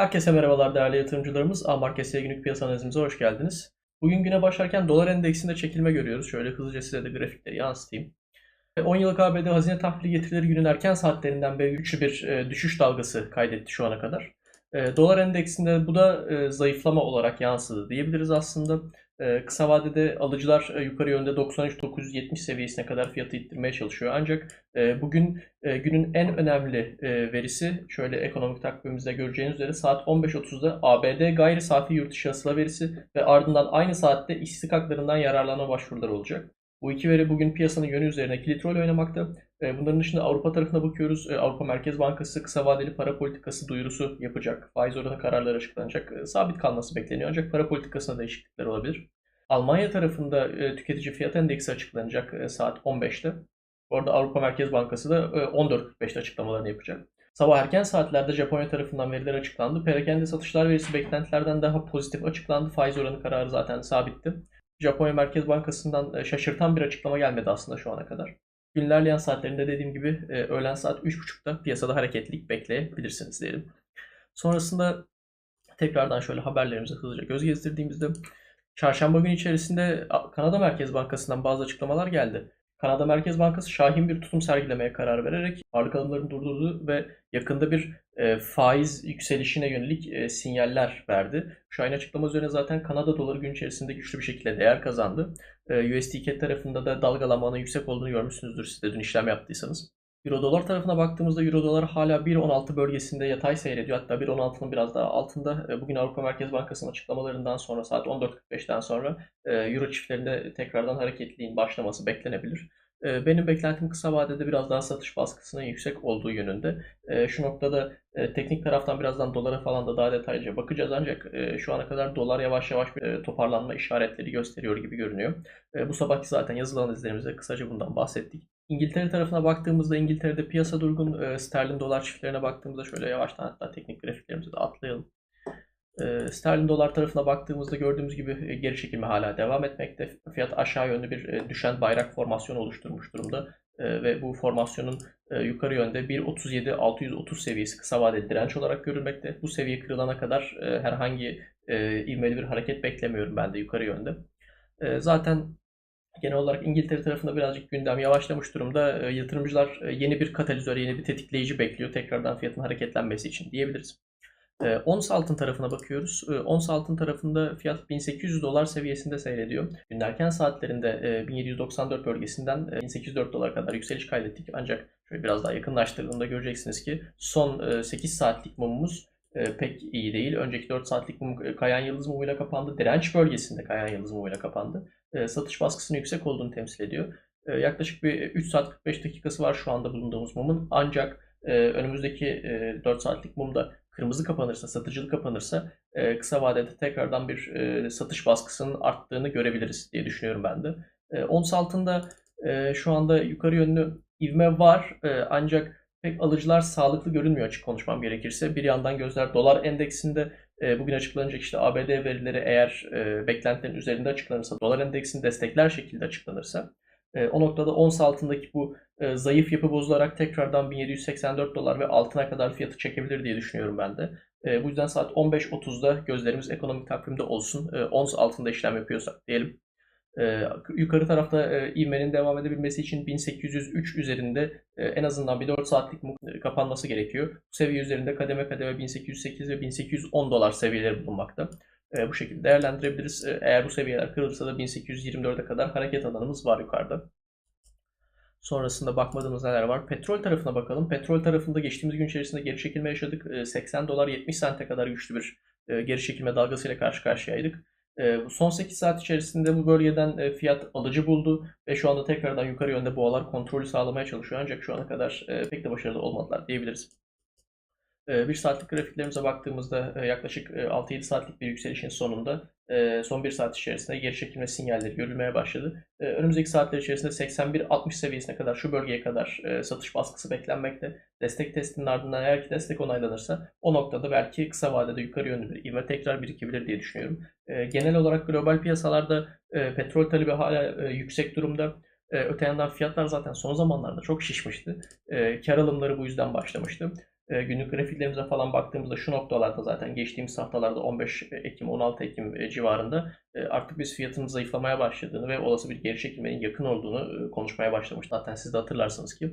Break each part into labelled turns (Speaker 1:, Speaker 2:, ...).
Speaker 1: Herkese merhabalar değerli yatırımcılarımız. A-Market'e günlük piyasa analizimize hoş geldiniz. Bugün güne başlarken dolar endeksinde çekilme görüyoruz. Şöyle hızlıca size de grafikleri yansıtayım. 10 yıllık ABD hazine tahvili getirileri günün erken saatlerinden beri güçlü bir e, düşüş dalgası kaydetti şu ana kadar. E, dolar endeksinde bu da e, zayıflama olarak yansıdı diyebiliriz aslında. E, kısa vadede alıcılar e, yukarı yönde 93.970 seviyesine kadar fiyatı ittirmeye çalışıyor. Ancak e, bugün e, günün en önemli verisi şöyle ekonomik takvimimizde göreceğiniz üzere saat 15.30'da ABD gayri safi yurt dışı hasıla verisi ve ardından aynı saatte işsizlik haklarından yararlanma başvuruları olacak. Bu iki veri bugün piyasanın yönü üzerine kilit rol oynamakta. E, Bunların dışında Avrupa tarafına bakıyoruz. E, Avrupa Merkez Bankası kısa vadeli para politikası duyurusu yapacak. Faiz oranı kararları açıklanacak. E, Sabit kalması bekleniyor ancak para politikasında değişiklikler olabilir. Almanya tarafında tüketici fiyat endeksi açıklanacak saat 15'te. Bu arada Avrupa Merkez Bankası da e, 14.45'te açıklamalarını yapacak. Sabah erken saatlerde Japonya tarafından veriler açıklandı. Perakende satışlar verisi beklentilerden daha pozitif açıklandı. Faiz oranı kararı zaten sabitti. Japonya Merkez Bankası'ndan şaşırtan bir açıklama gelmedi aslında şu ana kadar. Gün ilerleyen saatlerinde dediğim gibi e, öğlen saat 3.30'da piyasada hareketlilik bekleyebilirsiniz diyelim. Sonrasında tekrardan şöyle haberlerimize hızlıca göz gezdirdiğimizde çarşamba günü içerisinde Kanada Merkez Bankası'ndan bazı açıklamalar geldi. Kanada Merkez Bankası şahin bir tutum sergilemeye karar vererek varlık alımlarını durdurdu ve yakında bir e, faiz yükselişine yönelik e, sinyaller verdi. Şu ayın açıklama üzerine zaten Kanada doları gün içerisinde güçlü bir şekilde değer kazandı. E, USD tarafında da dalgalanmanın yüksek olduğunu görmüşsünüzdür siz de dün işlem yaptıysanız. Euro dolar tarafına baktığımızda Euro dolar hala 1.16 bölgesinde yatay seyrediyor. Hatta 1.16'nın biraz daha altında. E, Bugün Avrupa Merkez Bankası'nın açıklamalarından sonra saat 14.45'ten sonra e, Euro çiftlerinde tekrardan hareketliliğin başlaması beklenebilir. E, Benim beklentim kısa vadede biraz daha satış baskısının yüksek olduğu yönünde. Şu noktada teknik taraftan birazdan dolara falan da daha detaylıca bakacağız ancak şu ana kadar dolar yavaş yavaş bir toparlanma işaretleri gösteriyor gibi görünüyor. Bu sabahki zaten yazılı analizlerimizde kısaca bundan bahsettik. İngiltere tarafına baktığımızda İngiltere'de piyasa durgun. E, sterlin dolar çiftlerine baktığımızda şöyle yavaştan hatta teknik grafiklerimizi de atlayalım. E, sterlin dolar tarafına baktığımızda gördüğümüz gibi e, geri çekilme hala devam etmekte. Fiyat aşağı yönlü bir e, düşen bayrak formasyonu oluşturmuş durumda. E, ve bu formasyonun e, yukarı yönde 1.37-630 seviyesi kısa vadeli direnç olarak görülmekte. Bu seviye kırılana kadar e, herhangi e, ivmeli bir hareket beklemiyorum ben de yukarı yönde. E, zaten Genel olarak İngiltere tarafında birazcık gündem yavaşlamış durumda. E, yatırımcılar e, yeni bir katalizör, yeni bir tetikleyici bekliyor tekrardan fiyatın hareketlenmesi için diyebiliriz. E, ons altın tarafına bakıyoruz. E, ons altın tarafında fiyat 1800 dolar seviyesinde seyrediyor. Gün erken saatlerinde e, 1794 bölgesinden e, 1804 dolar kadar yükseliş kaydettik. Ancak şöyle biraz daha yakınlaştırdığında göreceksiniz ki son e, 8 saatlik mumumuz e, pek iyi değil. Önceki 4 saatlik mum e, kayan yıldız mumuyla kapandı. Direnç bölgesinde kayan yıldız mumuyla kapandı. E, satış baskısının yüksek olduğunu temsil ediyor. E, yaklaşık bir 3 saat 45 dakikası var şu anda bulunduğumuz mumun. Ancak e, önümüzdeki e, 4 saatlik mumda kırmızı kapanırsa, satıcılık kapanırsa e, kısa vadede tekrardan bir e, satış baskısının arttığını görebiliriz diye düşünüyorum ben de. E, ons altında e, şu anda yukarı yönlü ivme var e, ancak pek alıcılar sağlıklı görünmüyor açık konuşmam gerekirse. Bir yandan gözler dolar endeksinde e, bugün açıklanacak işte ABD verileri eğer e, beklentilerin üzerinde açıklanırsa, dolar endeksini destekler şekilde açıklanırsa e, o noktada ons altındaki bu e, zayıf yapı bozularak tekrardan 1784 dolar ve altına kadar fiyatı çekebilir diye düşünüyorum ben de. Bu yüzden saat 15.30'da gözlerimiz ekonomik takvimde olsun. E, ons altında işlem yapıyorsak diyelim. Ee, yukarı tarafta e, ivmenin devam edebilmesi için 1803 üzerinde e, en azından bir 4 saatlik mum kapanması gerekiyor. Bu seviye üzerinde kademe kademe 1808 ve 1810 dolar seviyeleri bulunmakta. E, bu şekilde değerlendirebiliriz. E, eğer bu seviyeler kırılırsa da 1824'e kadar hareket alanımız var yukarıda. Sonrasında bakmadığımız neler var? Petrol tarafına bakalım. Petrol tarafında geçtiğimiz gün içerisinde geri çekilme yaşadık. E, 80 dolar 70 sente kadar güçlü bir e, geri çekilme dalgasıyla karşı karşıyaydık. E, son 8 saat içerisinde bu bölgeden e, fiyat alıcı buldu ve şu anda tekrardan yukarı yönde boğalar kontrolü sağlamaya çalışıyor ancak şu ana kadar e, pek de başarılı olmadılar diyebiliriz. 1 saatlik grafiklerimize baktığımızda yaklaşık 6-7 saatlik bir yükselişin sonunda son 1 saat içerisinde geri çekilme sinyalleri görülmeye başladı. Önümüzdeki saatler içerisinde 81-60 seviyesine kadar şu bölgeye kadar satış baskısı beklenmekte. Destek testinin ardından eğer ki destek onaylanırsa o noktada belki kısa vadede yukarı yönlü bir ivme tekrar birikebilir diye düşünüyorum. Genel olarak global piyasalarda petrol talebi hala yüksek durumda. Öte yandan fiyatlar zaten son zamanlarda çok şişmişti. Kar alımları bu yüzden başlamıştı. E, günlük grafiklerimize falan baktığımızda şu noktalarda zaten geçtiğimiz haftalarda 15 Ekim 16 Ekim e, civarında e, artık biz fiyatın zayıflamaya başladığını ve olası bir geri çekilmenin yakın olduğunu konuşmaya başlamıştık. Zaten siz de hatırlarsınız ki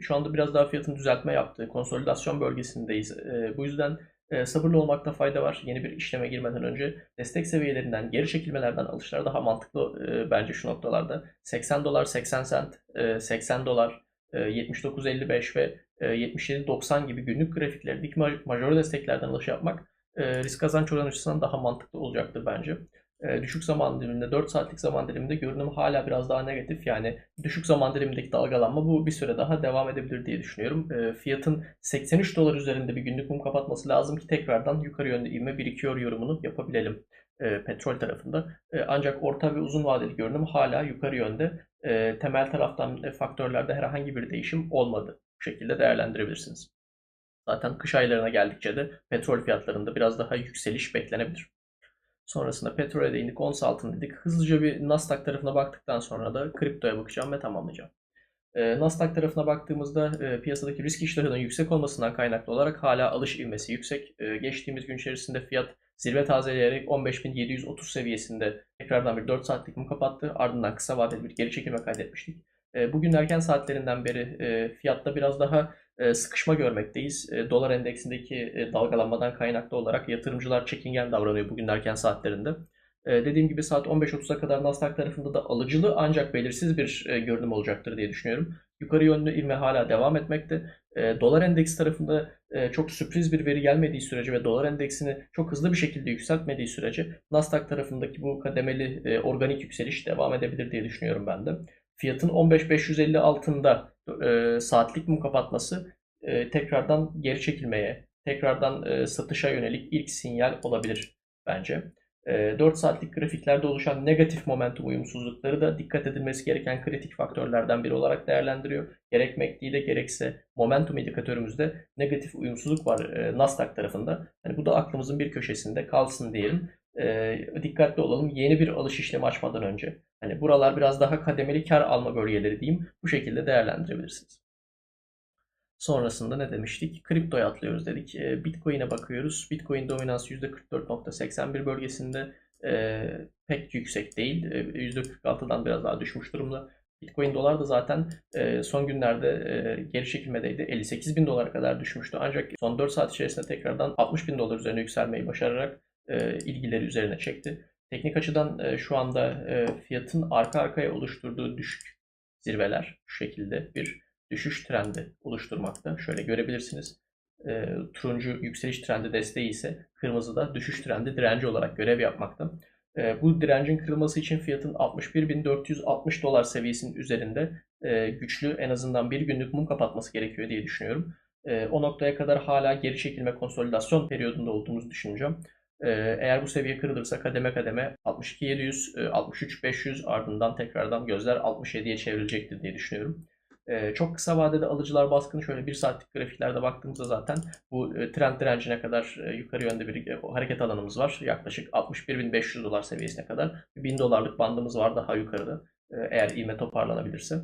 Speaker 1: şu anda biraz daha fiyatın düzeltme yaptığı konsolidasyon bölgesindeyiz. Bu yüzden sabırlı olmakta fayda var. Yeni bir işleme girmeden önce destek seviyelerinden, geri çekilmelerden alışlar daha mantıklı bence şu noktalarda. 80 dolar 80 sent, e, 80 dolar, 79.55 ve e, 77.90 gibi günlük grafiklerdeki majör desteklerden alış yapmak e, risk kazanç oranı açısından daha mantıklı olacaktır bence. E, düşük zaman diliminde 4 saatlik zaman diliminde görünüm hala biraz daha negatif. Yani düşük zaman dilimindeki dalgalanma bu bir süre daha devam edebilir diye düşünüyorum. E, fiyatın 83 dolar üzerinde bir günlük mum kapatması lazım ki tekrardan yukarı yönde ivme birikiyor yorumunu yapabilelim e, petrol tarafında. E, ancak orta ve uzun vadeli görünüm hala yukarı yönde. E, temel taraftan e, faktörlerde herhangi bir değişim olmadı. Bu şekilde değerlendirebilirsiniz. Zaten kış aylarına geldikçe de petrol fiyatlarında biraz daha yükseliş beklenebilir. Sonrasında petrole değindik, ons altın dedik. Hızlıca bir Nasdaq tarafına baktıktan sonra da kriptoya bakacağım ve tamamlayacağım. E, Nasdaq tarafına baktığımızda e, piyasadaki risk iştahının yüksek olmasından kaynaklı olarak hala alış ivmesi yüksek. E, geçtiğimiz gün içerisinde fiyat zirve tazeleyerek 15.730 seviyesinde tekrardan bir 4 saatlik mum kapattı. Ardından kısa vadeli bir geri çekilme kaydetmiştik. E, bugün erken saatlerinden beri e, fiyatta biraz daha e, sıkışma görmekteyiz. Dolar endeksindeki dalgalanmadan kaynaklı olarak yatırımcılar çekingen davranıyor bugün erken saatlerinde. Dediğim gibi saat 15.30'a kadar Nasdaq tarafında da alıcılı ancak belirsiz bir görünüm olacaktır diye düşünüyorum. Yukarı yönlü ivme hala devam etmekte. Dolar endeksi tarafında çok sürpriz bir veri gelmediği sürece ve dolar endeksini çok hızlı bir şekilde yükseltmediği sürece Nasdaq tarafındaki bu kademeli organik yükseliş devam edebilir diye düşünüyorum ben de. Fiyatın 15.550 altında e, saatlik mum kapatması e, tekrardan geri çekilmeye, tekrardan e, satışa yönelik ilk sinyal olabilir bence. E, 4 saatlik grafiklerde oluşan negatif momentum uyumsuzlukları da dikkat edilmesi gereken kritik faktörlerden biri olarak değerlendiriyor. Gerek MACD ile gerekse momentum indikatörümüzde negatif uyumsuzluk var e, Nasdaq tarafında. Yani bu da aklımızın bir köşesinde kalsın diyelim. E, dikkatli olalım yeni bir alış işlemi açmadan önce. Hani buralar biraz daha kademeli kar alma bölgeleri diyeyim. Bu şekilde değerlendirebilirsiniz. Sonrasında ne demiştik? Kriptoya atlıyoruz dedik. E, Bitcoin'e bakıyoruz. Bitcoin dominansı %44.81 bölgesinde e, pek yüksek değil. E, %46'dan biraz daha düşmüş durumda. Bitcoin dolar da zaten e, son günlerde e, geri çekilmedeydi. 58 bin dolara kadar düşmüştü. Ancak son 4 saat içerisinde tekrardan 60 bin dolar üzerine yükselmeyi başararak e, ilgileri üzerine çekti. Teknik açıdan e, şu anda e, fiyatın arka arkaya oluşturduğu düşük zirveler şu şekilde bir düşüş trendi oluşturmakta. Şöyle görebilirsiniz. E, turuncu yükseliş trendi desteği ise kırmızı da düşüş trendi direnci olarak görev yapmakta. E, bu direncin kırılması için fiyatın 61.460 dolar seviyesinin üzerinde e, güçlü en azından bir günlük mum kapatması gerekiyor diye düşünüyorum. E, o noktaya kadar hala geri çekilme konsolidasyon periyodunda olduğumuzu düşüneceğim. Ee, eğer bu seviye kırılırsa kademe kademe 62.700, 63.500 e, ardından tekrardan gözler 67'ye çevrilecektir diye düşünüyorum. Ee, çok kısa vadede alıcılar baskını şöyle bir saatlik grafiklerde baktığımızda zaten bu e, trend direncine kadar e, yukarı yönde bir hareket alanımız var. Yaklaşık 61.500 dolar seviyesine kadar 1000 dolarlık bandımız var daha yukarıda eğer ivme toparlanabilirse.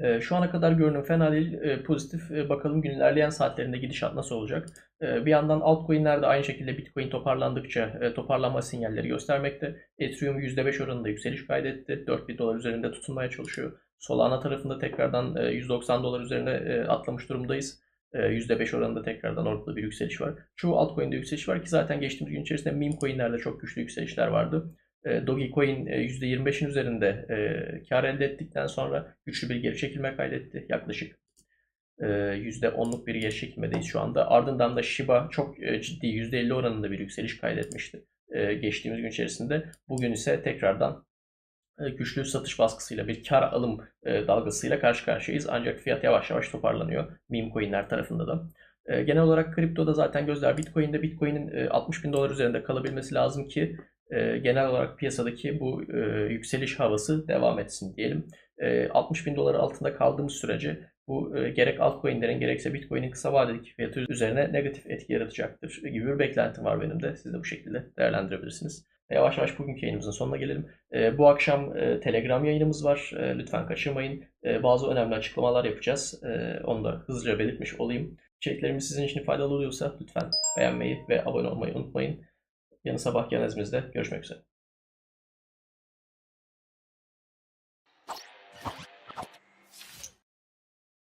Speaker 1: Ee, şu ana kadar görünüm fena değil, ee, pozitif. Ee, bakalım gün ilerleyen saatlerinde gidişat nasıl olacak. Bir yandan altcoin'ler de aynı şekilde Bitcoin toparlandıkça e, toparlanma sinyalleri göstermekte. Ethereum %5 oranında yükseliş kaydetti. 4000 dolar üzerinde tutunmaya çalışıyor. Solana tarafında tekrardan 190 e, dolar üzerine e, atlamış durumdayız. %5 oranında tekrardan ortada bir yükseliş var. Çoğu altcoin'de yükseliş var ki zaten geçtiğimiz gün içerisinde meme coin'lerde çok güçlü yükselişler vardı. E, Dogecoin %25'in e, üzerinde e, kar elde ettikten sonra güçlü bir geri çekilme kaydetti. Yaklaşık %10'luk bir geri çekilmedeyiz şu anda. Ardından da Shiba çok ciddi %50 oranında bir yükseliş kaydetmişti geçtiğimiz gün içerisinde. Bugün ise tekrardan güçlü satış baskısıyla bir kar alım dalgasıyla karşı karşıyayız. Ancak fiyat yavaş yavaş toparlanıyor meme coinler tarafında da. Genel olarak kriptoda zaten gözler Bitcoin'de Bitcoin'in 60 bin dolar üzerinde kalabilmesi lazım ki e, genel olarak piyasadaki bu e, yükseliş havası devam etsin diyelim. E, 60 bin dolar altında kaldığımız sürece bu e, gerek altcoin'lerin gerekse Bitcoin'in kısa vadedeki fiyatı üzerine negatif etki yaratacaktır gibi bir beklentim var benim de. Siz de bu şekilde değerlendirebilirsiniz. Yavaş yavaş bugünkü yayınımızın sonuna gelelim. E, bu akşam e, Telegram yayınımız var. E, lütfen kaçırmayın. E, bazı önemli açıklamalar yapacağız. E, onu da hızlıca belirtmiş olayım. İçeriklerimiz sizin için faydalı oluyorsa lütfen beğenmeyi ve abone olmayı unutmayın. Yanı sabah yanezimizde görüşmek üzere.